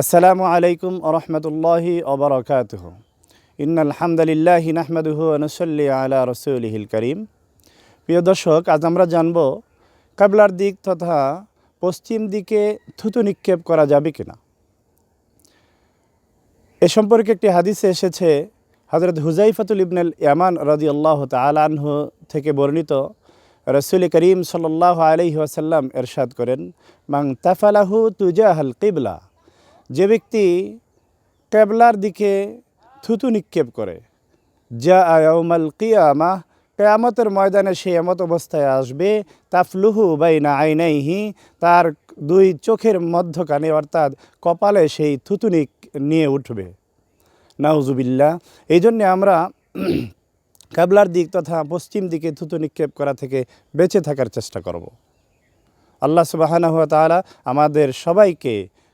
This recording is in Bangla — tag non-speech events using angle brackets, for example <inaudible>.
আসসালামু আলাইকুম আরহামতুল্লাহি ওবরাকাতুহ ইন আলহামদুলিল্লাহি নাহমাদুহু আনসল্লি আলা রসুলহিল করিম। প্রিয় দর্শক, আজ আমরা জানব কাবলার দিক তথা পশ্চিম দিকে থুতু নিক্ষেপ করা যাবে কিনা। এ সম্পর্কে একটি হাদিসে এসেছে হজরত হুজাইফাতুল ইবনুল ইয়ামান রদি আল্লাহ তালাহ থেকে বর্ণিত, রসুল করিম সাল্লাহ আলহি আসাল্লাম এরশাদ করেন মাং তাফালাহু তুজাহাল কিবলা। যে ব্যক্তি কেবলার দিকে থুতু নিক্ষেপ করে যা আয়াউমাল কিয়ামা কেয়ামতের ময়দানে সে এমত অবস্থায় আসবে, তাফলুহু বাইনা আইনাইহি, তার দুই চোখের মধ্যখানে অর্থাৎ কপালে সেই থুতুনিক নিয়ে উঠবে। নাউজুবিল্লা এই জন্যে আমরা <clears throat> কাবলার দিক তথা পশ্চিম দিকে থুতু নিক্ষেপ করা থেকে বেঁচে থাকার চেষ্টা করব। আল্লাহ সুবাহানা তাআলা আমাদের সবাইকে